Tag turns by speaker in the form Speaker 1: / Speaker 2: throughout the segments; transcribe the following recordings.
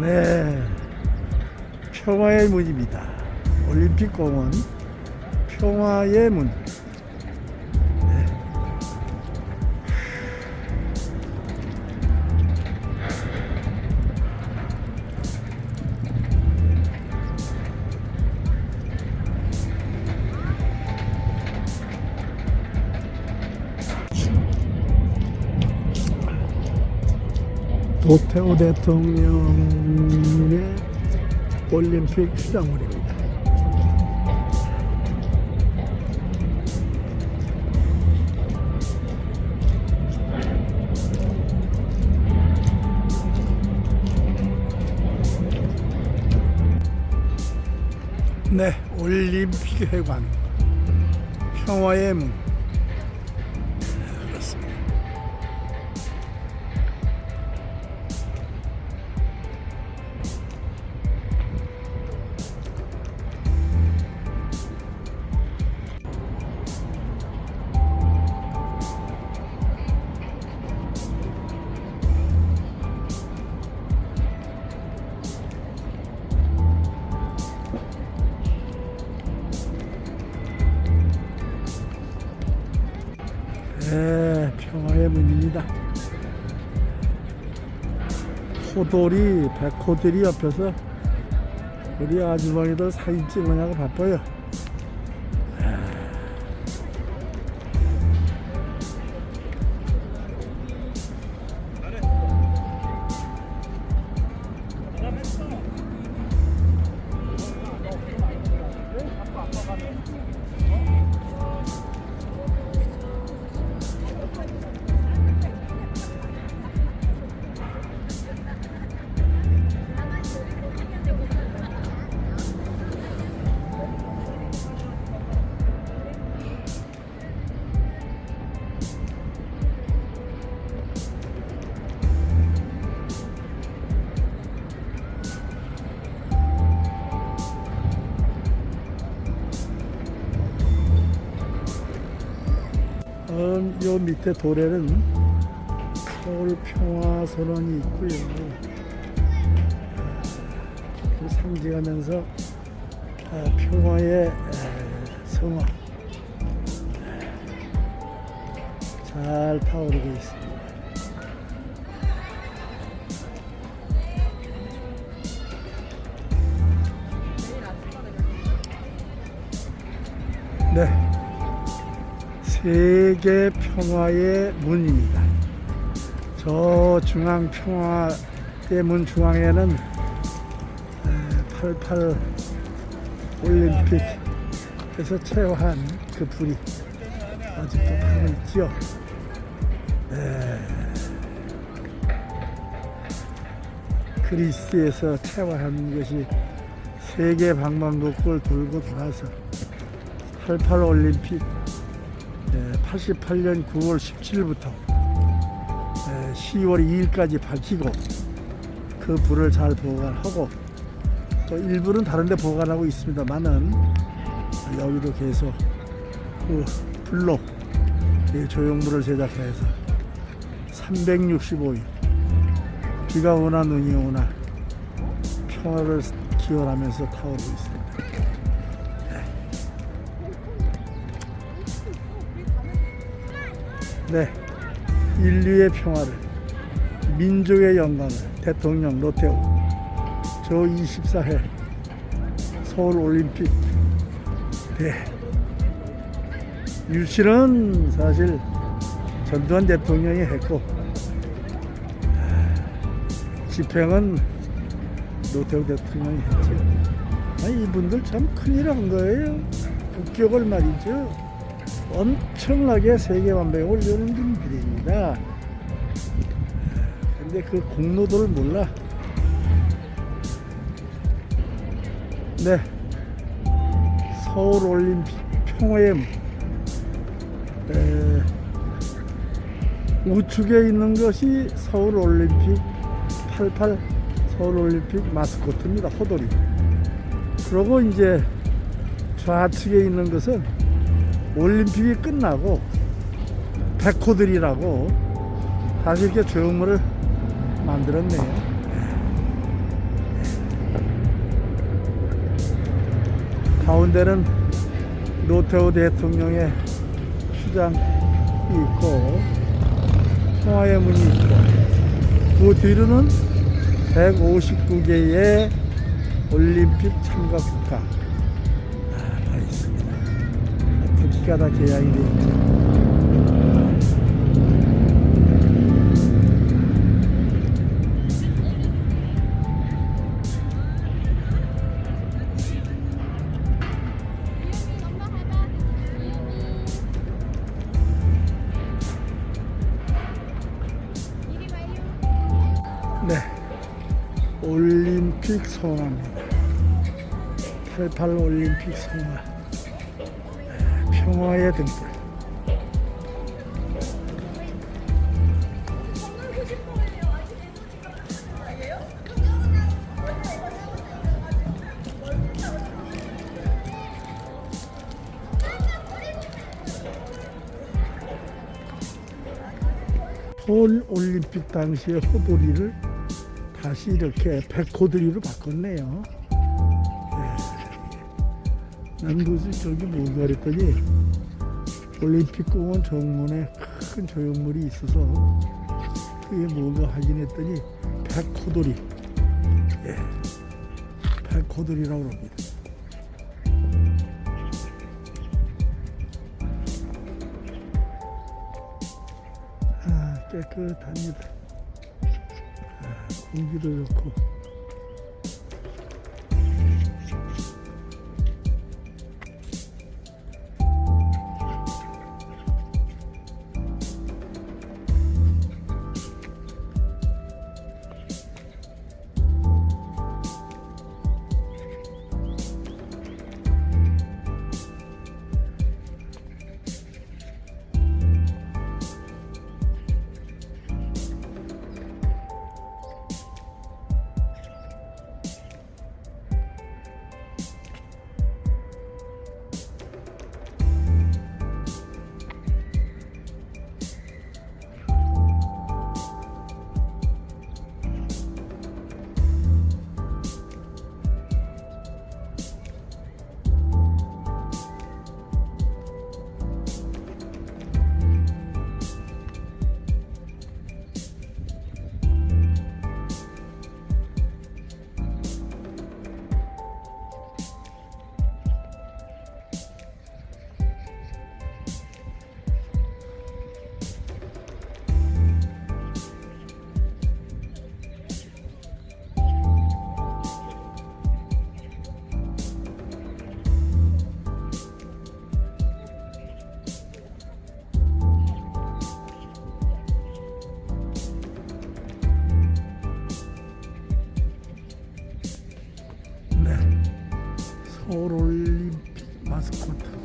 Speaker 1: 네. 평화의 문입니다. 올림픽 공원 평화의 문. 도태우 대통령의 올림픽 수장물입니다. 네, 올림픽 회관 평화의 문 호돌이, 백호들이 옆에서 우리 아주머니들 사진 찍으냐고 바빠요. 어, 요 밑에 돌에는 서울 평화 선언이 있고요. 그 상징하면서 아, 평화의 에, 성화 잘 타오르고 있습니다. 네. 세계 평화의 문입니다. 저 중앙 평화의 문 중앙에는 88 올림픽에서 체화한 그 불이 아직도 타고 있죠. 네. 그리스에서 체화한 것이 세계 방방곡곡을 돌고 돌아서 88 올림픽 88년 9월 17일부터 10월 2일까지 밝히고 그 불을 잘 보관하고 또 일부는 다른 데 보관하고 있습니다만은 여기도 계속 그 불로 이 조형물을 제작해서 365일 비가 오나 눈이 오나 평화를 기원하면서 타오르고 있습니다. 네, 인류의 평화를, 민족의 영광을 대통령 노태우 저 24회 서울 올림픽 대 유치는 사실 전두환 대통령이 했고 집행은 노태우 대통령이 했죠. 아니, 이분들 참 큰일 한 거예요. 국격을 말이죠. 엄청나게 세계 완배에 올려놓은 분들입니다. 근데 그 공로도를 몰라. 네. 서울 올림픽 평화의 우측에 있는 것이 서울 올림픽 88 서울 올림픽 마스코트입니다. 호돌이. 그리고 이제 좌측에 있는 것은 올림픽이 끝나고 백호들이라고 다시 이렇게 조형물을 만들었네요. 가운데는 노태우 대통령의 수장이 있고 평화의 문이 있고 그 뒤로는 159개의 올림픽 참가 국가
Speaker 2: 봐봐. 이리 와요.
Speaker 1: 네. 올림픽 성화입니다. 88 올림픽 성화. 네, 평화의 등불. 서울 올림픽 당시의 호돌이를 다시 이렇게 백호돌이로 바꿨네요. 도대체 저기 뭔가 그랬더니 올림픽 공원 정문에 큰 조형물이 있어서 그게 뭔가 확인했더니 백호돌이. 예. 백호돌이라고 합니다. 아, 깨끗합니다. 아, 공기도 좋고.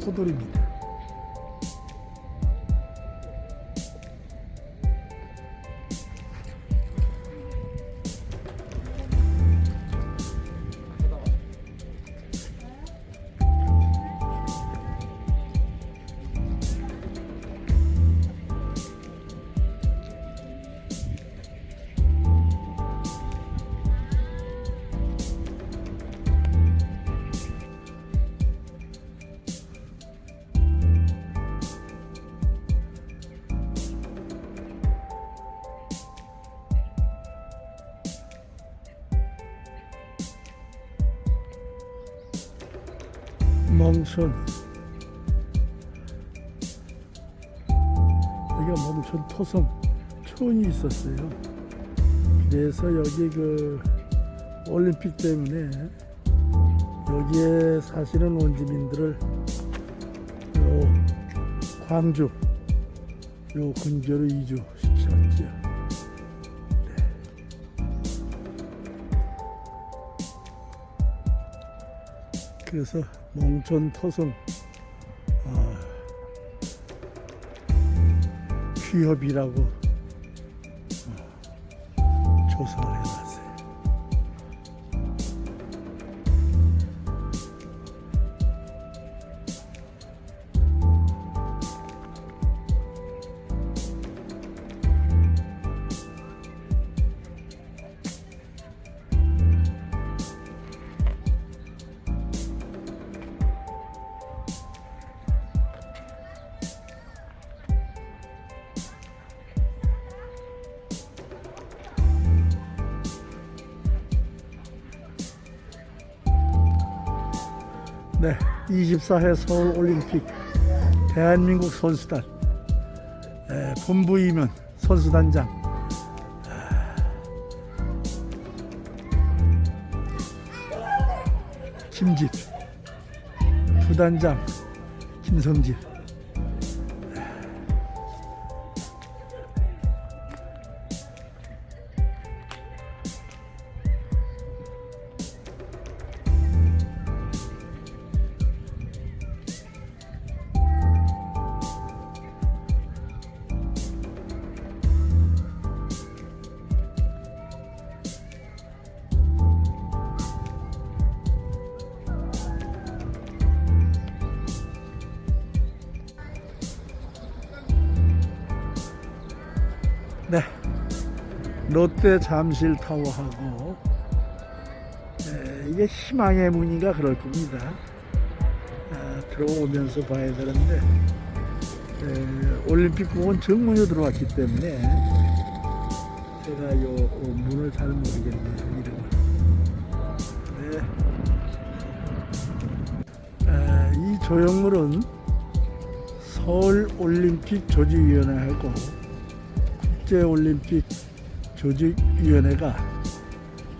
Speaker 1: 마스코트 호 멍천 여기가 멍천 토성 촌이 있었어요. 그래서 여기 그 올림픽 때문에 여기에 사시는 원주민들을 요 광주 요 근교로 이주 그래서 몽촌 토성 어, 취업이라고 어, 조성을 해놨 네, 24회 서울 올림픽 대한민국 선수단 에, 본부 이면 선수단장. 아, 김집 부단장 김성집 네. 롯데 잠실 타워하고 에, 이게 희망의 문인가 그럴 겁니다. 아, 들어오면서 봐야 되는데 에, 올림픽 공원 정문으로 들어왔기 때문에 제가 요 어, 문을 잘 모르겠네요 이름을. 네. 에, 이 조형물은 서울 올림픽 조직위원회하고 국제올림픽 조직위원회가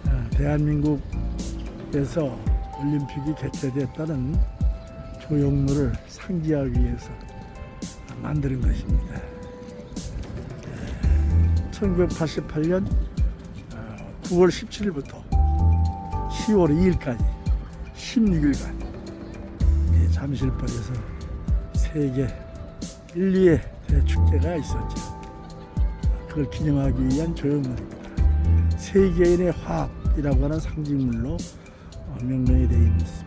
Speaker 1: 아, 대한민국에서 올림픽이 개최됐다는 조형물을 상기하기 위해서 만드는 것입니다. 1988년 9월 17일부터 10월 2일까지 16일간 잠실벌에서 세계 1, 2의 대축제가 있었죠. 그걸 기념하기 위한 조형물입니다. 세계인의 화합이라고 하는 상징물로 어, 명명이 되어 있습니다.